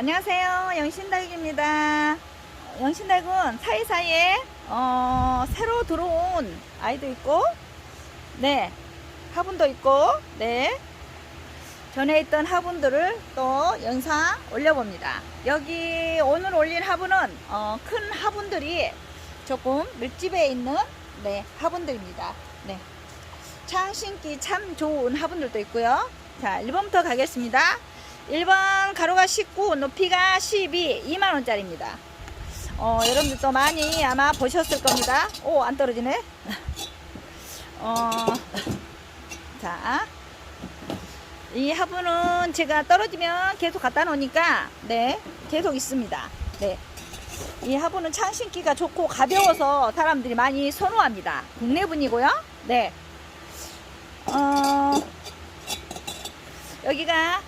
안녕하세요. 영신달기입니다. 영신달군 사이사이에 어, 새로 들어온 아이도 있고 네 화분도 있고 네 전에 있던 화분들을 또 영상 올려봅니다. 여기 오늘 올린 화분은 어, 큰 화분들이 조금 밀집에 있는 네 화분들입니다. 네. 창 신기 참 좋은 화분들도 있고요. 자, 1번부터 가겠습니다. 1번 가로가 19, 높이가 12, 2만원짜리입니다. 어, 여러분들도 많이 아마 보셨을 겁니다. 오, 안 떨어지네. 어, 자, 이 화분은 제가 떨어지면 계속 갖다 놓으니까, 네, 계속 있습니다. 네. 이 화분은 창 신기가 좋고 가벼워서 사람들이 많이 선호합니다. 국내분이고요. 네. 어, 여기가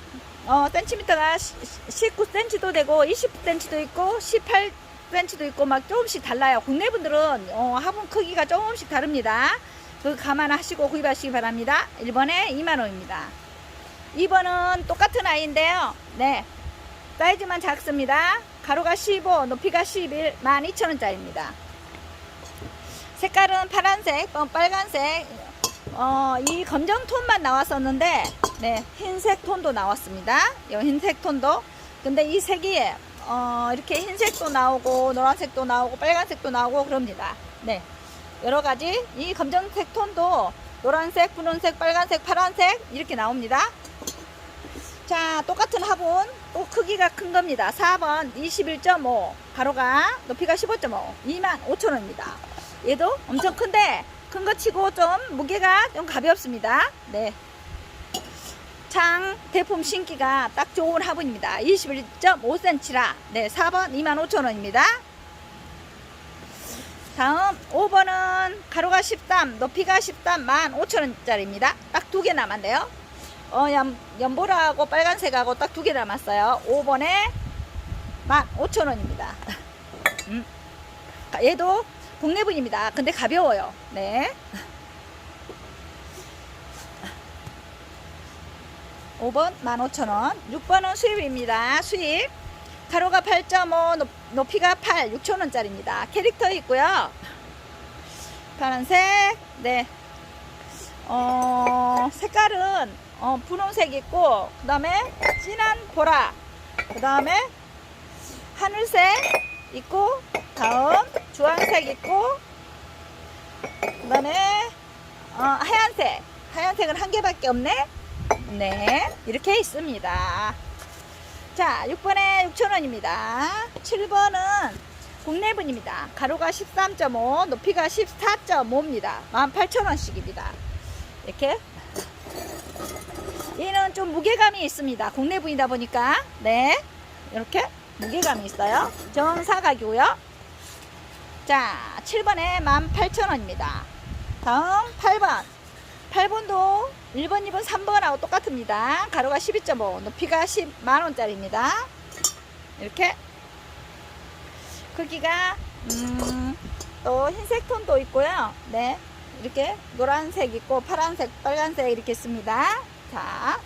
어, 센티미터가 19cm도 되고 20cm도 있고 18cm도 있고 막 조금씩 달라요. 국내 분들은 어, 화분 크기가 조금씩 다릅니다. 그 감안하시고 구입하시기 바랍니다. 1번에 2만원입니다. 2번은 똑같은 아이인데요. 네. 사이즈만 작습니다. 가로가 15, 높이가 11, 12,000원짜리입니다. 색깔은 파란색, 어, 빨간색, 어, 이 검정 톤만 나왔었는데, 네, 흰색 톤도 나왔습니다. 이 흰색 톤도. 근데 이 색이, 어, 이렇게 흰색도 나오고, 노란색도 나오고, 빨간색도 나오고, 그럽니다. 네. 여러 가지, 이 검정색 톤도 노란색, 분홍색, 빨간색, 파란색, 이렇게 나옵니다. 자, 똑같은 화분, 또 크기가 큰 겁니다. 4번 21.5, 가로가 높이가 15.5, 25,000원입니다. 얘도 엄청 큰데, 큰 거 치고 좀 무게가 좀 가볍습니다. 네. 창 대품 신기가 딱 좋은 화분입니다. 21.5cm라. 네, 4번 25,000원입니다. 다음 5번은 가로가 13, 높이가 13, 15,000원짜리입니다. 딱 두 개 남았네요. 어, 연, 연보라하고 빨간색하고 딱 두 개 남았어요. 5번에 15,000원입니다. 음. 얘도 국내분입니다. 근데 가벼워요. 네. 5번 15,000원. 6번은 수입입니다. 수입. 가로가 8.5, 높이가 8, 6,000원짜리입니다. 캐릭터 있고요. 파란색, 네. 어, 색깔은 어, 분홍색 있고, 그 다음에 진한 보라, 그 다음에 하늘색 있고, 다음 주황색 있고, 그 다음에 어, 하얀색. 하얀색은 한 개밖에 없네. 네, 이렇게 있습니다. 자, 6번에 6,000원입니다. 7번은 국내분입니다. 가로가 13.5, 높이가 14.5입니다. 18,000원씩입니다. 이렇게. 얘는 좀 무게감이 있습니다. 국내분이다 보니까. 네. 이렇게 무게감이 있어요. 정사각이고요. 자, 7번에 18,000원입니다. 다음 8번. 8번도 1번, 2번, 3번하고 똑같습니다. 가로가 12.5, 높이가 10 만원짜리입니다. 이렇게. 크기가, 음, 또 흰색 톤도 있고요. 네. 이렇게 노란색 있고, 파란색, 빨간색 이렇게 있습니다. 자.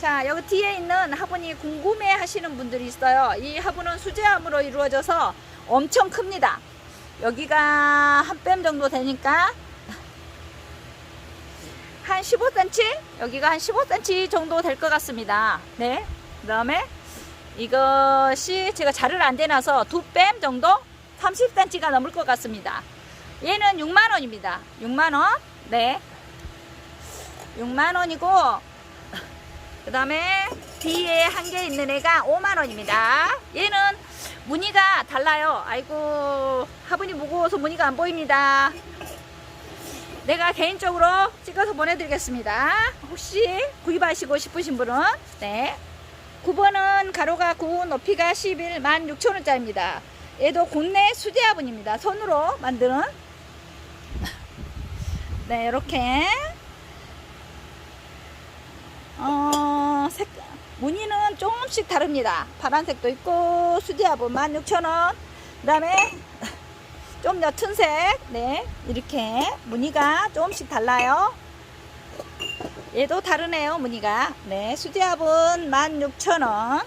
자, 여기 뒤에 있는 화분이 궁금해 하시는 분들이 있어요. 이 화분은 수제암으로 이루어져서 엄청 큽니다. 여기가 한 뺨 정도 되니까 한 15cm? 여기가 한 15cm 정도 될 것 같습니다. 네. 그 다음에 이것이 제가 자를 안 대놔서 두 뺨 정도? 30cm가 넘을 것 같습니다. 얘는 6만원입니다. 6만원. 네. 6만원이고, 그 다음에 뒤에 한 개 있는 애가 5만원입니다. 얘는 무늬가 달라요. 아이고, 화분이 무거워서 무늬가 안 보입니다. 내가 개인적으로 찍어서 보내드리겠습니다. 혹시 구입하시고 싶으신 분은 네. 9번은 가로가 9, 높이가 11, 16,000원짜리입니다. 얘도 국내 수제 화분입니다. 손으로 만드는 네, 이렇게 어, 색, 무늬는 조금씩 다릅니다. 파란색도 있고 수제 화분 16,000원 그 다음에 좀 옅은 색, 네, 이렇게 무늬가 조금씩 달라요. 얘도 다르네요, 무늬가. 네, 수제합은 16,000원.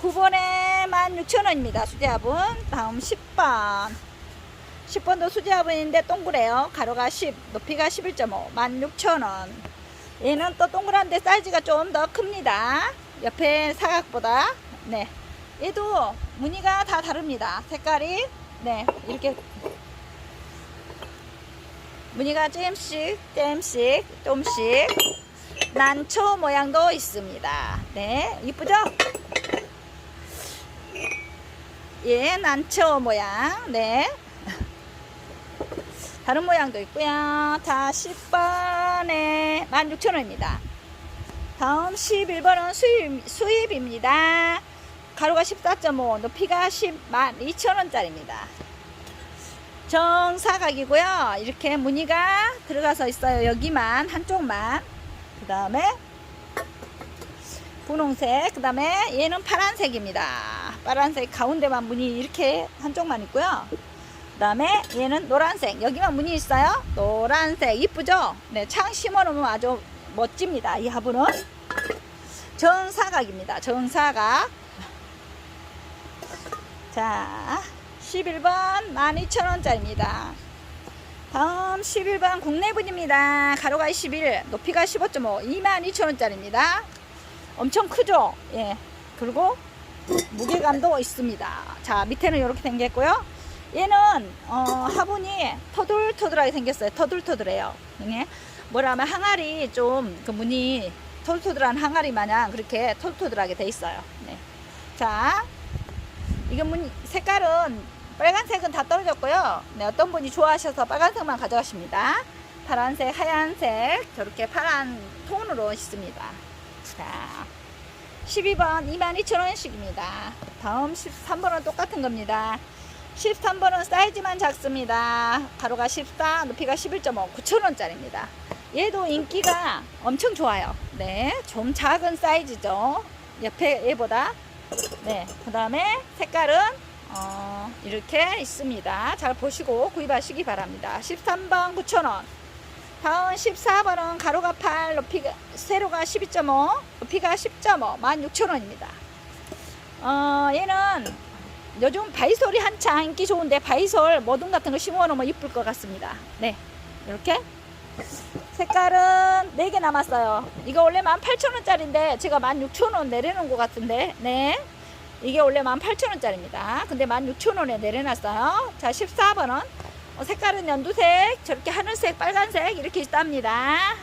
9번에 16,000원입니다. 수제화분. 다음 10번. 10번도 수제화분인데 동그래요. 가로가 10, 높이가 11.5, 16,000원. 얘는 또 동그란데 사이즈가 좀 더 큽니다. 옆에 사각보다. 네. 얘도 무늬가 다 다릅니다. 색깔이. 네. 이렇게. 무늬가 조금씩, 조금씩, 조금씩. 난초 모양도 있습니다. 네. 이쁘죠? 예, 난초 모양. 네. 다른 모양도 있고요. 자, 10번 에 16,000원입니다. 다음 11번은 수입, 수입입니다. 가로가 14.5, 높이가 10, 12,000원짜리입니다. 정사각이고요. 이렇게 무늬가 들어가서 있어요. 여기만, 한쪽만. 그 다음에 분홍색, 그 다음에 얘는 파란색입니다. 파란색 가운데만 무늬 이렇게 한쪽만 있고요. 그 다음에 얘는 노란색, 여기만 무늬 있어요. 노란색, 이쁘죠? 네, 창 심어놓으면 아주 멋집니다. 이 화분은. 정사각입니다. 정사각. 자, 11번 12,000원짜리입니다. 다음 11번 국내분입니다. 가로가 21, 높이가 15.5, 22,000원짜리입니다. 엄청 크죠? 예. 그리고 무게감도 있습니다. 자, 밑에는 이렇게 생겼고요. 얘는 어, 화분이 터들터들하게 생겼어요. 터들터들해요. 이게 뭐라 하면 항아리 좀 그 무늬 터들터들한 항아리 마냥 그렇게 터들터들하게 돼 있어요. 네. 자, 이게 무늬 색깔은 빨간색은 다 떨어졌고요. 네, 어떤 분이 좋아하셔서 빨간색만 가져가십니다. 파란색, 하얀색 저렇게 파란 톤으로 있습니다. 자, 12번 22,000원씩입니다. 다음 13번은 똑같은 겁니다. 13번은 사이즈만 작습니다. 가로가 14, 높이가 11.5, 9,000원짜리입니다. 얘도 인기가 엄청 좋아요. 네, 좀 작은 사이즈죠. 옆에 얘보다. 네, 그 다음에 색깔은 어, 이렇게 있습니다. 잘 보시고 구입하시기 바랍니다. 13번 9,000원. 다음 14번은 가로가 8, 높이가 세로가 12.5, 높이가 10.5, 16,000원입니다. 어, 얘는 요즘 바이솔이 한창 인기 좋은데 바이솔 모둠 같은 거 심어 놓으면 이쁠 것 같습니다. 네. 이렇게 색깔은 4개 남았어요. 이거 원래 18,000원짜리인데 제가 16,000원 내려놓은 것 같은데. 네. 이게 원래 18,000원짜리입니다. 근데 16,000원에 내려놨어요. 자, 14번은 어, 색깔은 연두색, 저렇게 하늘색, 빨간색 이렇게 있답니다.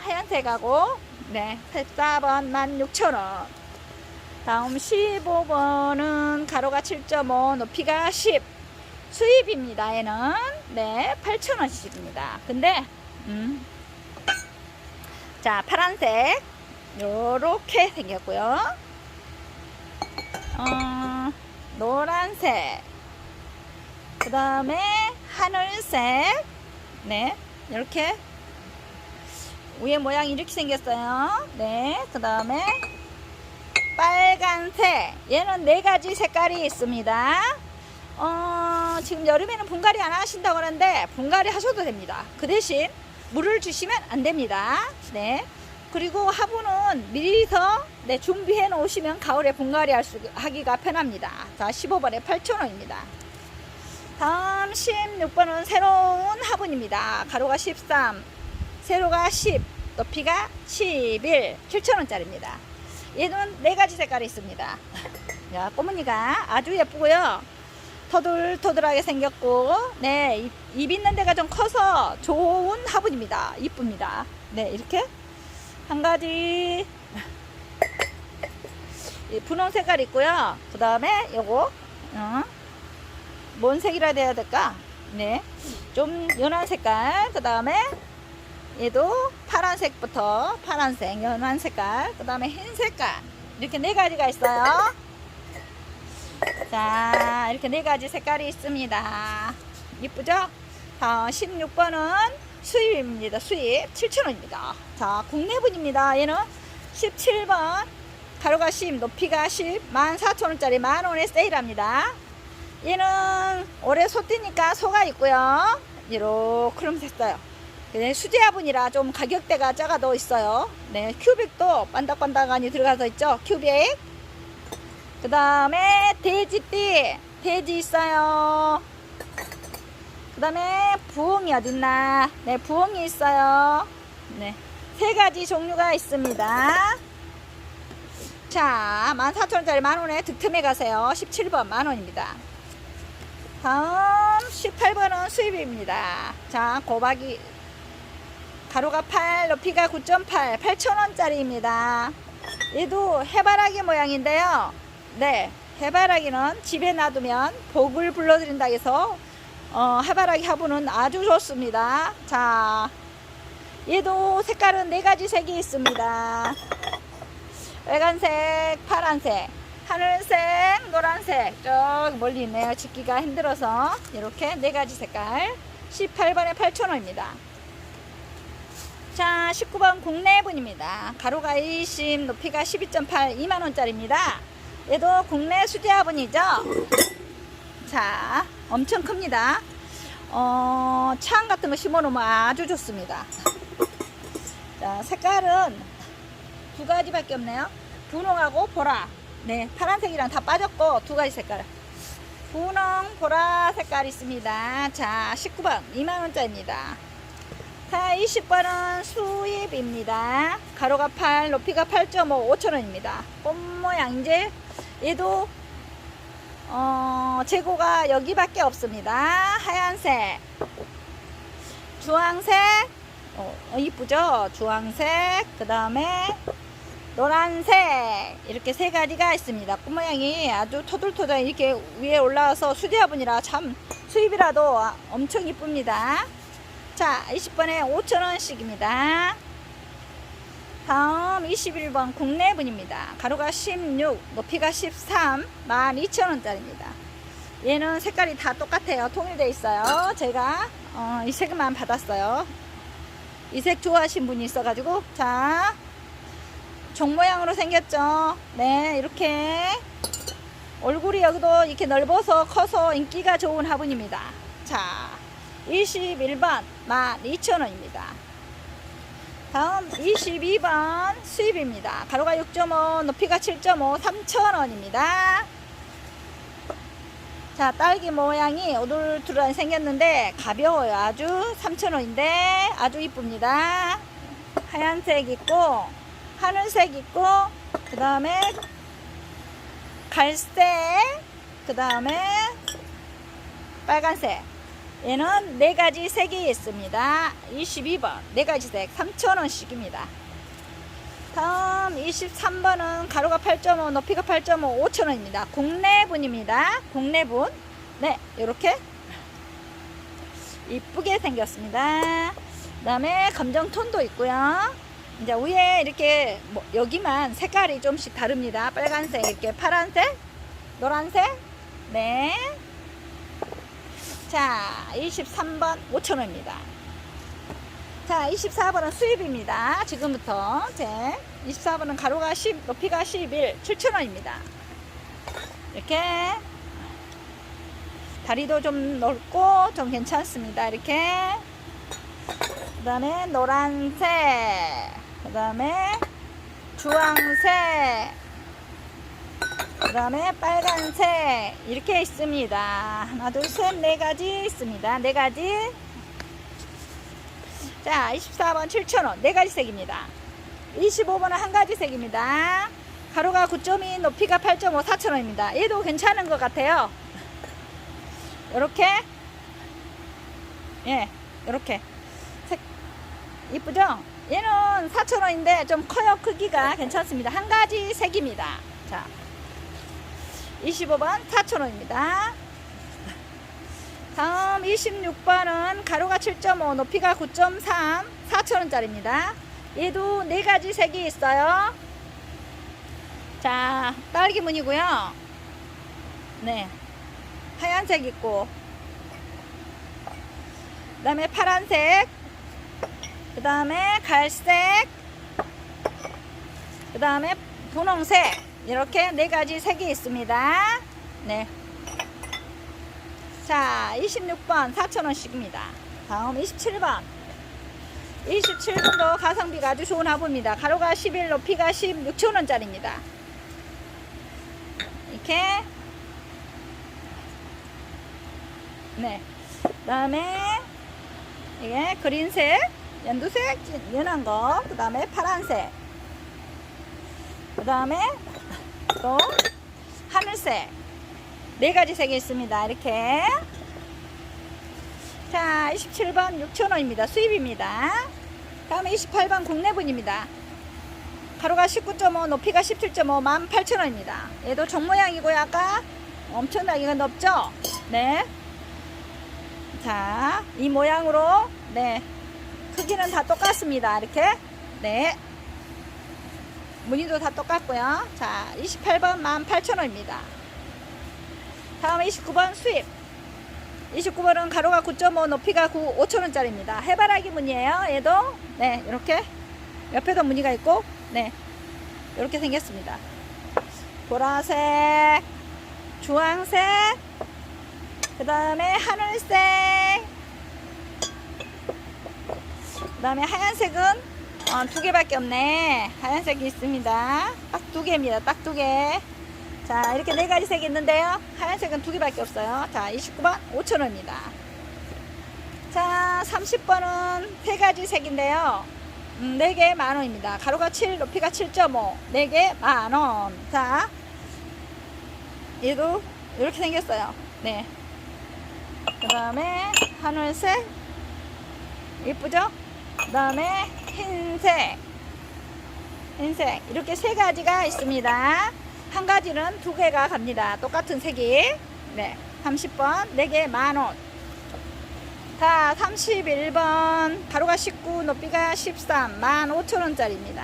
하얀색하고 네, 14번 16,000원. 다음 15번은 가로가 7.5, 높이가 10. 수입입니다. 얘는 네, 8,000원씩입니다. 근데 음. 자, 파란색 요렇게 생겼고요. 어, 노란색. 그 다음에 하늘색. 네, 이렇게 위에 모양이 이렇게 생겼어요. 네, 그 다음에 빨간색. 얘는 네 가지 색깔이 있습니다. 어, 지금 여름에는 분갈이 안 하신다고 하는데 분갈이 하셔도 됩니다. 그 대신 물을 주시면 안 됩니다. 네. 그리고 화분은 미리서 네, 준비해 놓으시면 가을에 분갈이 할 수, 하기가 편합니다. 자, 15번에 8,000원입니다. 다음 16번은 새로운 화분입니다. 가로가 13, 세로가 10, 높이가 11, 7,000원짜리입니다. 얘는 네 가지 색깔이 있습니다. 자, 꼬무니가 아주 예쁘고요. 터들터들하게 생겼고, 네, 입, 입 있는 데가 좀 커서 좋은 화분입니다. 이쁩니다. 네, 이렇게 한 가지 이 분홍 색깔 있고요. 그 다음에 요거 어, 뭔 색이라 해야 될까? 네, 좀 연한 색깔. 그 다음에 얘도 파란색부터 파란색, 연한 색깔. 그 다음에 흰 색깔. 이렇게 네 가지가 있어요. 자, 이렇게 네 가지 색깔이 있습니다. 이쁘죠? 다음 16번은 수입입니다. 수입 7,000원입니다. 자, 국내분입니다. 얘는 17번 가로가 10, 높이가 10, 14,000원짜리 만원에 세일합니다. 얘는 올해 소띠니까 소가 있고요. 이렇게 했어요. 네, 수제화분이라 좀 가격대가 작아도 있어요. 네, 큐빅도 반닥반닥하니 들어가서 있죠. 큐빅. 그 다음에 돼지띠. 돼지 있어요. 그 다음에 부엉이 어딨나? 네, 부엉이 있어요. 네. 세 가지 종류가 있습니다. 자, 14,000원짜리 만원에 득템해 가세요. 17번 만원입니다. 다음 18번은 수입입니다. 자, 고박이 가로가 8, 높이가 9.8, 8,000원짜리입니다. 얘도 해바라기 모양인데요. 네, 해바라기는 집에 놔두면 복을 불러드린다 해서 어, 해바라기 화분은 아주 좋습니다. 자, 얘도 색깔은 네 가지 색이 있습니다. 빨간색, 파란색, 하늘색, 노란색 저기 멀리 있네요. 짓기가 힘들어서 이렇게 네 가지 색깔 18번에 8,000원입니다. 자, 19번 국내분입니다. 가로가 20, 높이가 12.8, 2만원짜리입니다. 얘도 국내 수제화분이죠. 자, 엄청 큽니다. 어, 창 같은 거 심어놓으면 아주 좋습니다. 자, 색깔은 두 가지밖에 없네요. 분홍하고 보라. 네, 파란색이랑 다 빠졌고 두 가지 색깔. 분홍, 보라 색깔 있습니다. 자, 19번 2만원짜리입니다. 자, 20번은 수입입니다. 가로가 8, 높이가 8.5, 5천원입니다. 꽃 모양제. 얘도, 어, 재고가 여기밖에 없습니다. 하얀색, 주황색, 어, 어, 이쁘죠? 주황색, 그 다음에 노란색, 이렇게 세 가지가 있습니다. 꽃 모양이 아주 토들토들 이렇게 위에 올라와서 수제화분이라 참 수입이라도 아, 엄청 이쁩니다. 자, 20번에 5,000원씩입니다. 다음 21번 국내분입니다. 가로가 16, 높이가 13, 12,000원짜리입니다. 얘는 색깔이 다 똑같아요. 통일되어 있어요. 제가 어, 이 색만 받았어요. 이 색 좋아하신 분이 있어가지고 자, 종 모양으로 생겼죠. 네, 이렇게 얼굴이 여기도 이렇게 넓어서 커서 인기가 좋은 화분입니다. 자, 21번 12,000원입니다. 다음 22번 수입입니다. 가로가 6.5, 높이가 7.5, 3,000원입니다. 자, 딸기 모양이 오돌투돌 생겼는데 가벼워요. 아주 3,000원인데 아주 이쁩니다. 하얀색 있고 하늘색 있고 그 다음에 갈색 그 다음에 빨간색 얘는 네 가지 색이 있습니다. 22번 네 가지 색 3,000원씩입니다. 다음 23번은 가로가 8.5 높이가 8.5 5,000원입니다. 국내분입니다. 국내분 네 이렇게 이쁘게 생겼습니다. 그 다음에 검정 톤도 있고요. 이제 위에 이렇게 뭐 여기만 색깔이 좀씩 다릅니다. 빨간색 이렇게 파란색 노란색 네 자, 23번 5,000원입니다. 자, 24번은 수입입니다. 지금부터. 제 24번은 가로가 10, 높이가 11, 7,000원입니다. 이렇게 다리도 좀 넓고 좀 괜찮습니다. 이렇게. 그 다음에 노란색, 그 다음에 주황색, 그 다음에 빨간색 이렇게 있습니다. 하나 둘 셋 네 가지 있습니다. 네 가지. 자 24번 7,000원. 네 가지 색입니다. 25번은 한 가지 색입니다. 가로가 9.2 높이가 8.5 4,000원입니다. 얘도 괜찮은 것 같아요. 이렇게. 예 이렇게. 색 이쁘죠? 얘는 4,000원인데 좀 커요 크기가. 괜찮습니다. 한 가지 색입니다. 자 25번 4,000원입니다. 다음 26번은 가로가 7.5 높이가 9.3 4,000원짜리입니다. 얘도 네 가지 색이 있어요. 자 딸기 무늬고요. 네 하얀색 있고 그 다음에 파란색 그 다음에 갈색 그 다음에 분홍색 이렇게 네 가지 색이 있습니다. 네. 자, 26번 4,000원씩입니다. 다음 27번. 27번도 가성비가 아주 좋은 화분입니다. 가로가 11, 높이가 16,000원짜리입니다. 이렇게 네 그 다음에 이게 그린색 연두색 연한 거 그 다음에 파란색 그 다음에 또 하늘색. 네 가지 색이 있습니다. 이렇게. 자 27번 6,000원입니다. 수입입니다. 다음에 28번 국내분입니다. 가로가 19.5 높이가 17.5 18,000원입니다. 얘도 종 모양이고요. 아까 엄청나게 넓죠? 네. 자, 이 모양으로 네. 크기는 다 똑같습니다. 이렇게. 네 무늬도 다 똑같고요. 자, 28번 18,000원입니다. 다음에 29번 수입. 29번은 가로가 9.5, 높이가 9, 5,000원짜리입니다. 해바라기 무늬예요. 얘도 네 이렇게 옆에도 무늬가 있고 네 이렇게 생겼습니다. 보라색, 주황색, 그 다음에 하늘색 그 다음에 하얀색은 어, 두 개밖에 없네. 하얀색이 있습니다. 딱 두 개입니다. 딱 두 개 자 이렇게 네 가지 색이 있는데요. 하얀색은 두 개밖에 없어요. 자 29번 5천원입니다. 자 30번은 세 가지 색인데요. 음, 4개 만원입니다. 가로가 7 높이가 7.5 4개 만원. 자 얘도 이렇게 생겼어요. 네. 그 다음에 하늘색. 예쁘죠? 그 다음에 흰색 흰색. 이렇게 세 가지가 있습니다. 한 가지는 두 개가 갑니다. 똑같은 색이. 네 30번. 4개 만원. 자 31번. 가로가 19 높이가 13 15,000원짜리입니다.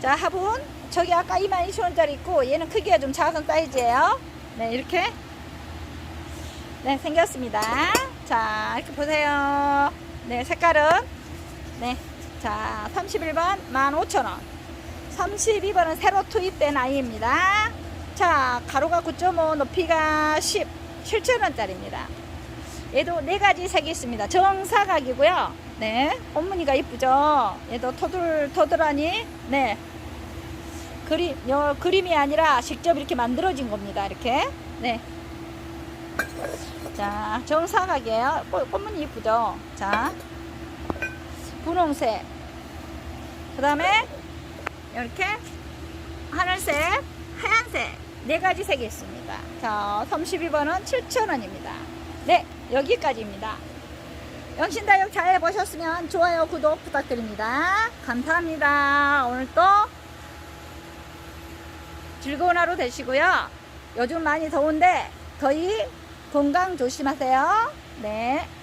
자 화분. 저기 아까 22,000원짜리 있고 얘는 크기가 좀 작은 사이즈예요. 네 이렇게. 네, 생겼습니다. 자, 이렇게 보세요. 네, 색깔은. 네. 자, 31번 15,000원. 32번은 새로 투입된 아이입니다. 자, 가로가 9.5, 높이가 10, 7,000원짜리입니다. 얘도 네 가지 색이 있습니다. 정사각이고요. 네, 꽃무늬가 이쁘죠. 얘도 토들 토들하니 네. 그림 요 그림이 아니라 직접 이렇게 만들어진 겁니다. 이렇게. 네. 자, 정사각이에요. 꽃, 꽃무늬 이쁘죠? 자, 분홍색. 그 다음에, 이렇게, 하늘색, 하얀색. 네 가지 색이 있습니다. 자, 32번은 7,000원입니다. 네, 여기까지입니다. 영신다육 잘 보셨으면 좋아요, 구독 부탁드립니다. 감사합니다. 오늘 또 즐거운 하루 되시고요. 요즘 많이 더운데 더위 건강 조심하세요. 네.